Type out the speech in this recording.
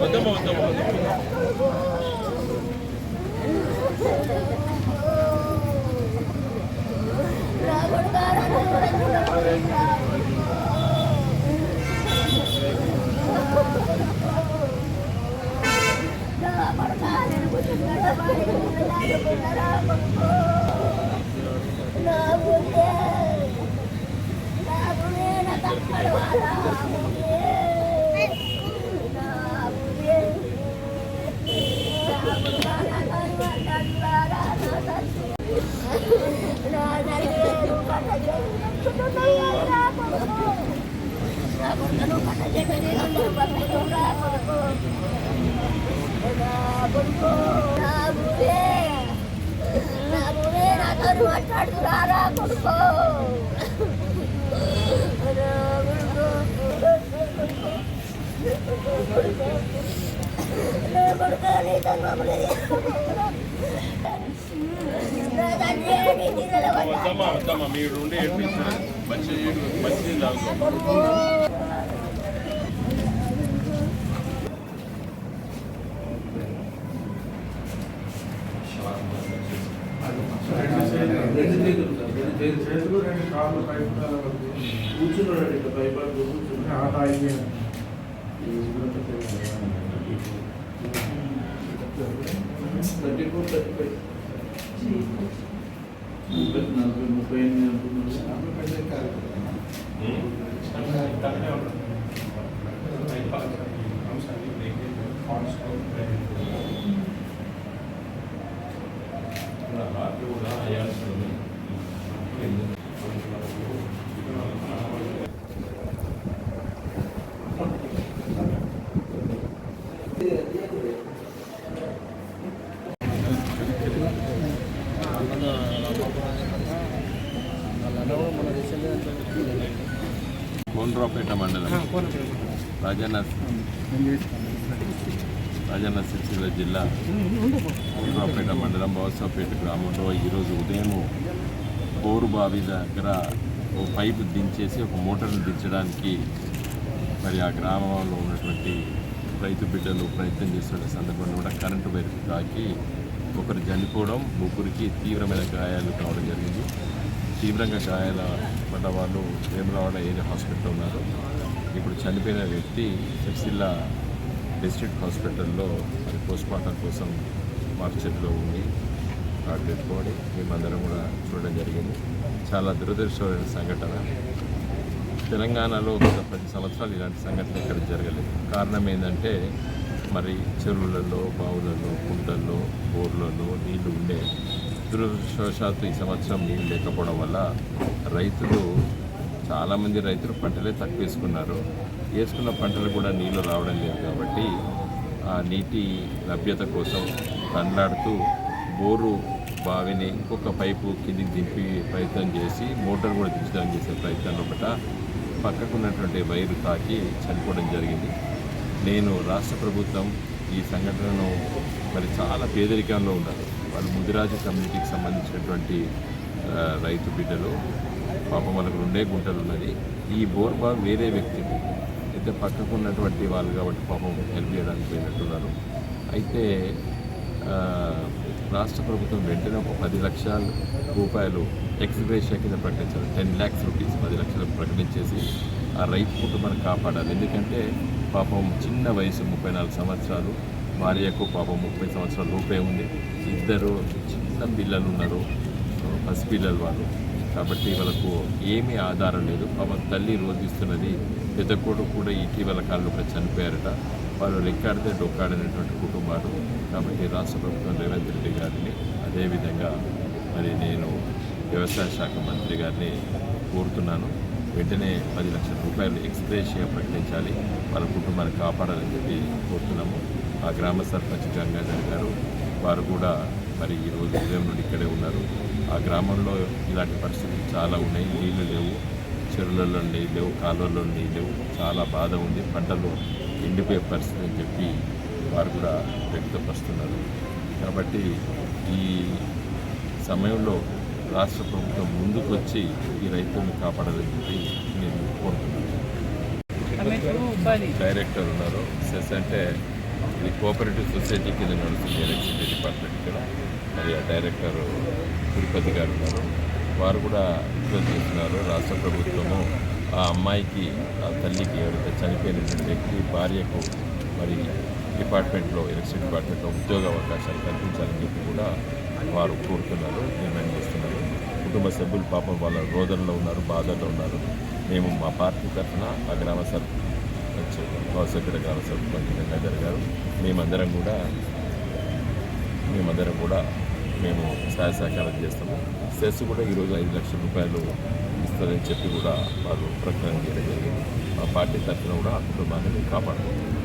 వద్దమ్మా వద్దమ్మా వద్దమ్మా మాట్లాడుతురారా కొడుకో వద్దమ్మా వద్దమ్మా మీరు ఉండి ఏడ్పించారు మంచి మంచి తాగుతాం రెండు చేతులు సార్ రెండు చేతులు చేతులు రెండు కాళ్ళు పైపు కూర్చున్నాడు ఇట్లా భయపడి కూర్చుని ఆట అయిపోయింది థర్టీ ఫోర్ థర్టీ ఫైవ్ ముప్పై నలభై ముప్పై ఎనిమిది అంటున్నారు కోనరావుపేట మండలం. రాజన్న రాజన్న సిరిసిల్ల జిల్లా. కోనరావుపేట మండలం బవసాపేట గ్రామంలో ఈరోజు ఉదయం బోరు బావి దగ్గర ఓ పైపు దించేసి ఒక మోటార్ను దించడానికి మరి ఆ గ్రామంలో ఉన్నటువంటి రైతు బిడ్డలు ప్రయత్నం చేస్తున్న సందర్భంలో కూడా కరెంటు వైర్ తాకి ఒకరు చనిపోవడం ముగ్గురికి తీవ్రమైన గాయాలు కావడం జరిగింది. తీవ్రంగా గాయాల పడ్డ వాళ్ళు వేమరావాడ ఏరియా హాస్పిటల్లో ఉన్నారు. ఇప్పుడు చనిపోయిన వ్యక్తి సిరిసిల్ల డిస్ట్రిక్ట్ హాస్పిటల్లో మరి పోస్ట్ కోసం మార్చెట్లో ఉంది ఆ డెడ్ మేమందరం కూడా చూడడం జరిగింది. చాలా దురదృష్టమైన సంఘటన. తెలంగాణలో గత పది సంవత్సరాలు ఇలాంటి సంఘటన ఇక్కడ జరగలేదు. కారణం ఏంటంటే మరి చెరువులలో బావులలో కుంటల్లో బోర్లలో నీళ్ళు ఉండే దురదృష్టవశాత్తు ఈ సంవత్సరం నీళ్ళు లేకపోవడం వల్ల రైతులు చాలామంది రైతులు పంటలే తక్కువ వేసుకున్నారు వేసుకున్న పంటలు కూడా నీళ్ళు రావడం లేదు కాబట్టి ఆ నీటి లభ్యత కోసం తండ్లాడుతూ బోరు బావిని ఇంకొక పైపు కిందికి దింపి ప్రయత్నం చేసి మోటార్ కూడా దించడానికి చేసే ప్రయత్నంలో ఒకట పక్కకున్నటువంటి వైరు తాకి చనిపోవడం జరిగింది. నేను రాష్ట్ర ప్రభుత్వం ఈ సంఘటనను మరి చాలా పేదరికంలో ఉన్నారు వాళ్ళు ముదిరాజు కమ్యూనిటీకి సంబంధించినటువంటి రైతు బిడ్డలు పాపం వాళ్ళకు రెండే గుంటలు ఉన్నది. ఈ బోర్బా వేరే వ్యక్తి అయితే పక్కకున్నటువంటి వాళ్ళు కాబట్టి పాపం హెల్ప్ చేయడానికి పోయినట్టున్నారు. అయితే రాష్ట్ర ప్రభుత్వం వెంటనే ఒక పది లక్షల రూపాయలు ఎక్స్గ్రేషియా కింద ప్రకటించారు. టెన్ ల్యాక్స్ రూపీస్ పది లక్షలు ప్రకటించేసి ఆ రైతు కుటుంబాన్ని కాపాడాలి. ఎందుకంటే పాపం చిన్న వయసు ముప్పై నాలుగు సంవత్సరాలు భార్యకు పాపం ముప్పై సంవత్సరాల రూపే ఉంది. ఇద్దరు చిన్న పిల్లలు ఉన్నారు పసిపిల్లలు వాళ్ళు. కాబట్టి వాళ్ళకు ఏమీ ఆధారం లేదు. పాపం తల్లి రోధిస్తున్నది పెద్ద కొడుకు కూడా ఇటీవల కాలంలో కూడా చనిపోయారట వాళ్ళు రెక్కాడితే డొక్కాడినటువంటి కుటుంబాలు. కాబట్టి రాష్ట్ర ప్రభుత్వం రేవంత్ రెడ్డి గారిని అదేవిధంగా మరి నేను వ్యవసాయ శాఖ మంత్రి గారిని కోరుతున్నాను. వెంటనే పది లక్షల రూపాయలు ఎక్స్ప్రేషియా ప్రకటించాలి. వాళ్ళ కుటుంబాన్ని కాపాడాలని చెప్పి కోరుతున్నాము. ఆ గ్రామ సర్పంచ్ గంగాధర్ గారు వారు కూడా మరి ఈరోజు ఉదయం నుండి ఇక్కడే ఉన్నారు. ఆ గ్రామంలో ఇలాంటి పరిస్థితులు చాలా ఉన్నాయి. నీళ్ళు లేవు. చెరువులలో నీళ్ళు లేవు కాలువల్లో నీళ్ళు లేవు. చాలా బాధ ఉంది. పంటలు ఎండిపోయే పరిస్థితి అని చెప్పి వారు కూడా వ్యక్తపరుస్తున్నారు. కాబట్టి ఈ సమయంలో రాష్ట్ర ప్రభుత్వం ముందుకు వచ్చి ఈ రైతులను కాపాడాలని చెప్పి నేను కోరుతున్నాను. డైరెక్టర్ ఉన్నారు. సెస్ అంటే ఇది కోఆపరేటివ్ సొసైటీ కింద నడుస్తుంది ఎలక్ట్రిసిటీ డిపార్ట్మెంట్ ఇక్కడ. మరి ఆ డైరెక్టర్ తిరుపతి గారు ఉన్నారు. వారు కూడా రిక్వెస్ట్ చేస్తున్నారు. రాష్ట్ర ప్రభుత్వము ఆ అమ్మాయికి ఆ తల్లికి ఎవరైతే చనిపోయినటువంటి వ్యక్తి భార్యకు మరి డిపార్ట్మెంట్లో ఎలక్షన్ డిపార్ట్మెంట్లో ఉద్యోగ అవకాశాలు కల్పించాలని చెప్పి కూడా వారు కోరుతున్నారు నిర్ణయం చేస్తున్నారు. కుటుంబ సభ్యులు పాపం వాళ్ళ రోదనలో ఉన్నారు బాధల్లో ఉన్నారు. మేము మా పార్టీ తరఫున ఆ గ్రామ సర్పంచ్ గౌసెక్కడ గ్రామ సర్పంచ్ గంగాధర్ గారు మేమందరం కూడా మేమందరం కూడా మేము సహాయ సహకారం చేస్తాము. సెస్ కూడా ఈరోజు ఐదు లక్షల రూపాయలు ఇస్తారని చెప్పి కూడా వారు ప్రకటన చేయడం జరిగింది. మా పార్టీ తరఫున కూడా ఆ కుటుంబాన్ని మేము కాపాడుకుంటాం